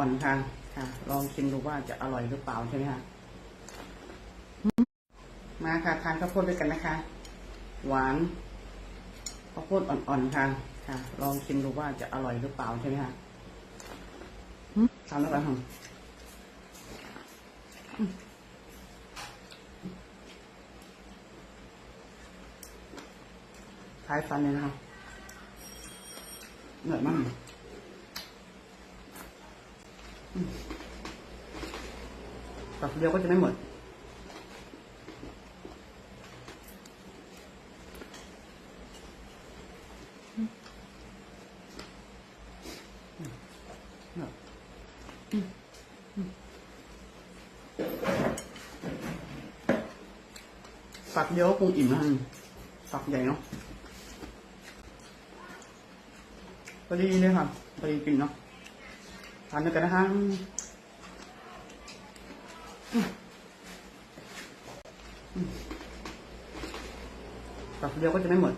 อ่อนค่ะค่ะ ลองชิมดูว่าจะอร่อยหรือเปล่าใช่ไหมคะมาค่ะทานข้าวโพดด้วยกันนะคะ หวานข้าวโพดอ่อนๆค่ะค่ะ ลองชิมดูว่าจะอร่อยหรือเปล่าใช่ไหมคะทานแล้วกันค่ะคล้ายฟันเลยนะคะเหนื่อยมากตัก เดียวก็จะไม่หมด ฝักเดียวคงอิ่มแล้วนะฝักใหญ่เนาะพอดีเลยค่ะพอดีกินเนาะทานด้วยกันนะฮะ ฝักเดียวก็จะไม่หมด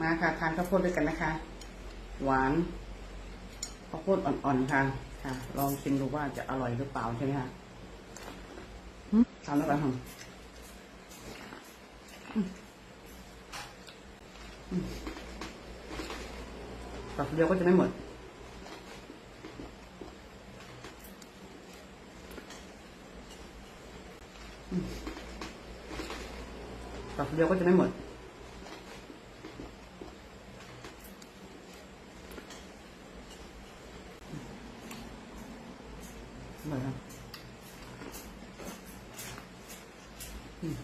มาค่ะ ทานข้าวโพดด้วยกันนะคะ หวานข้าวโพดอ่อนๆค่ะ ค่ะ ลองชิมดูว่าจะอร่อยหรือเปล่าใช่ไหมคะทานแล้วกันค่ะตักเดียวก็จะไม่หมดตักเดียวก็จะไม่หมด อร่อยครับอืม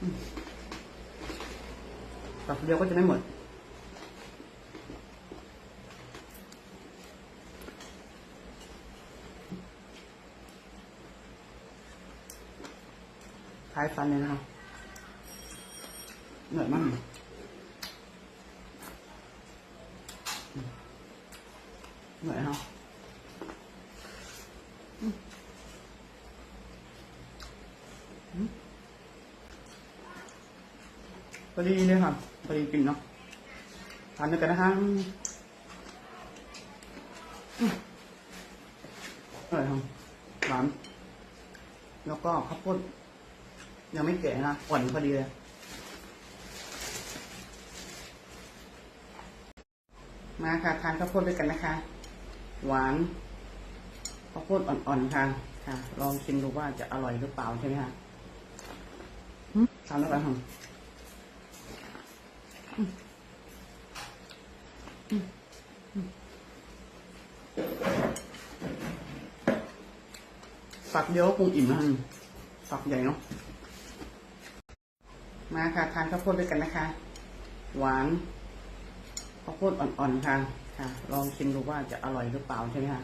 อืม ตักเดียวก็จะไม่หมดคล้ายฟันเลยนะครับ เหนื่อยมากเหนื่อยเนาะอืมอืมพอดีเลยครับ พอดีกินเนาะทานด้วยกันนะฮะอืมอร่อยครับหวานแล้วก็ข้าวโพดยังไม่แก่นะอ่อนพอดีเลยมาค่ะทานข้าวโพดด้วยกันนะคะ หวานข้าวโพดอ่อนๆค่ะค่ะ ลองชิมดูว่าจะอร่อยหรือเปล่าใช่ไหมคะทานแล้วกันค่ะ ฝักเดียวก็คงอิ่มแล้วนะฝักใหญ่เนาะ มาค่ะ ทานข้าวโพดด้วยกันนะคะ หวานข้าวโพดอ่อนๆค่ะ ค่ะ ลองชิมดูว่าจะอร่อยหรือเปล่าใช่ไหมคะ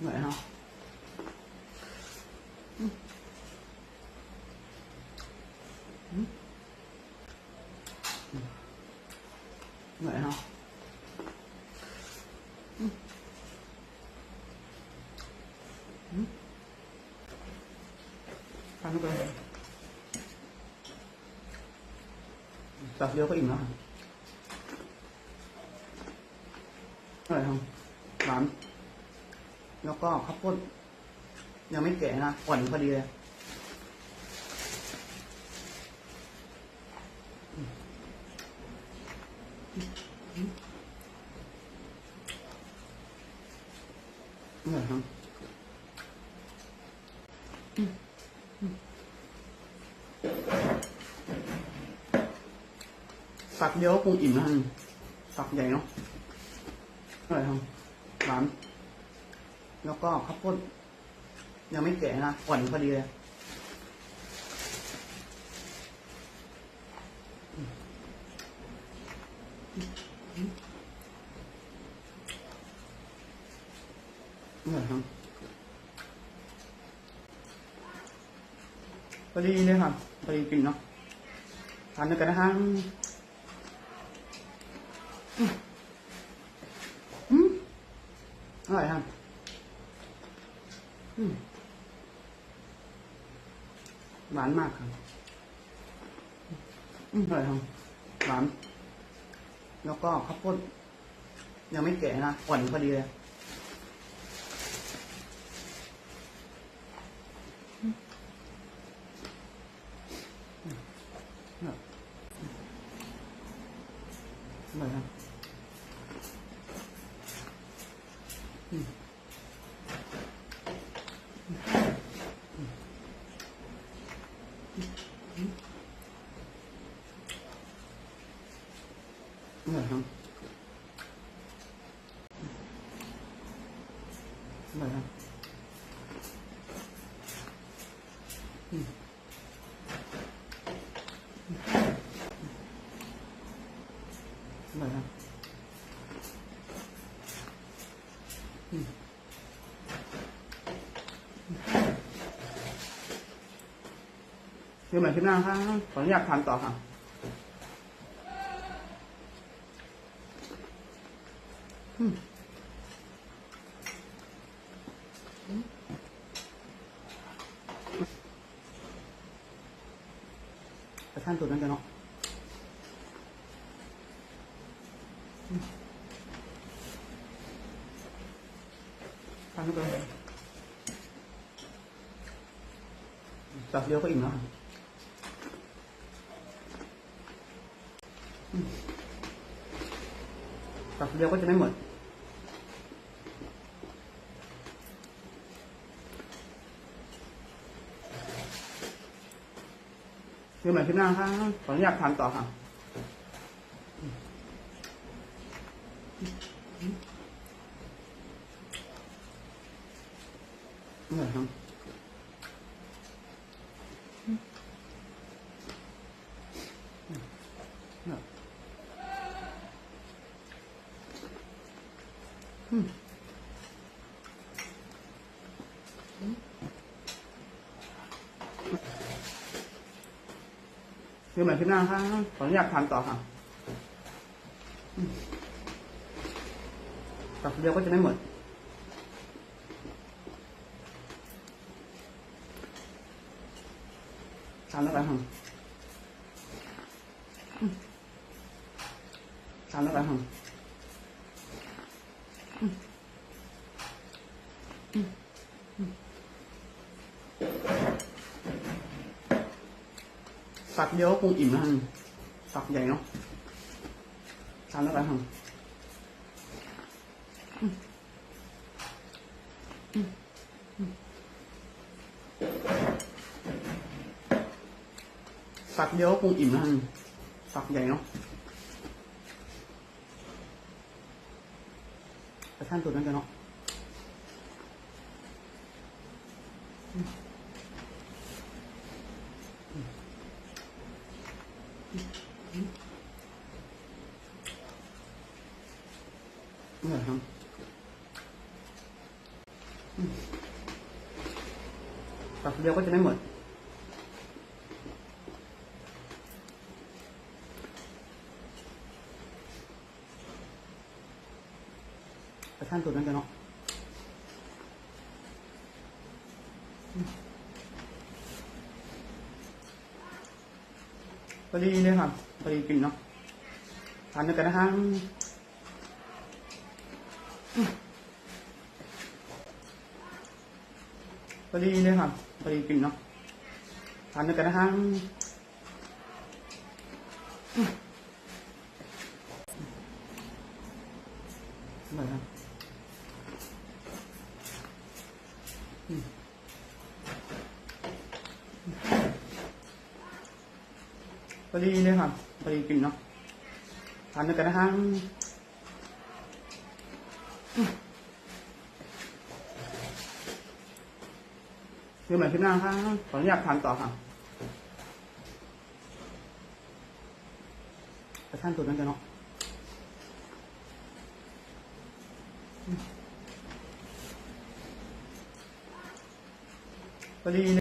เหนื่อยเนาะเหนื่อ แล้วก็ข้าวโพดยังไม่แก่นะอ่อนพอดีเลยอร่อยครับฝักเดียวก็คงอิ่มแล้วนะฝักใหญ่เนาะอร่อยครับหวาน แล้วก็ข้าวโพดยังไม่แก่นะอ่อนพอดีเลยอร่อยครับอดีเลยค่ะพอดีกินเนาะทานด้วยกันนะคะอืมอืมอร่อยค่ะอืม หวานมากค่ะอืมอร่อยค่ะหวาน แล้วก็ข้าวโพดยังไม่แก่นะอ่อนพอดีเลยอร่อยครับอืมอร่อยครับอ ร่อยครับอืมอร่อยครับอืมเดี๋ยวใหม่คลิปหน้าครับขออนุญาตทานต่อค่ะอืม ไปท่านตัวนั้นกันเนาะอืมทานตัวนั้นจับเดียวก็อิ่มแล้วจับเดียวก็จะไม่หมด เดี๋ยวใหม่คลิปหน้าค่ะขออนุญาตทานต่อค่ะอร่อยครับอร่อยอืม เดี๋ยวใหม่คลิปหน้าครับขออนุญาตทานต่อค่ะอืมตักเดียวก็จะไม่หมดทานแล้วกันค่ะอืมทานแล้วกันค่ะอืมอืมอืมตัก เดียวก็คงอิ่มแล้วค่ะตักใหญ่เนาะทานแล้วกันค่ะอืมอืมอืมตักเดียวก็คงอิ่มแล้วค่ะตักใหญ่เนาะไปท่านตัวนั้นกันเนาะอืมอืมอืมอร่อยครับอืมตักเดียวก็จะไม่หมดไปท่านตัวนั้นกันเนาะพอดีเลยค่ะพอดีกินเนาะทานด้วยกันนะคะอืมพอดีเลยค่ะพ อดีกินเนาะทานด้วยกันนะคะอร่อยครับอืมพอดีเลยค่ะพอดีกินเนาะทานด้วยกันนะคะ เจอใหม่คลิปหน้าครับขออนุญาตทานต่อค่ะไปท่านตัวนั้นกันเนาะพอดี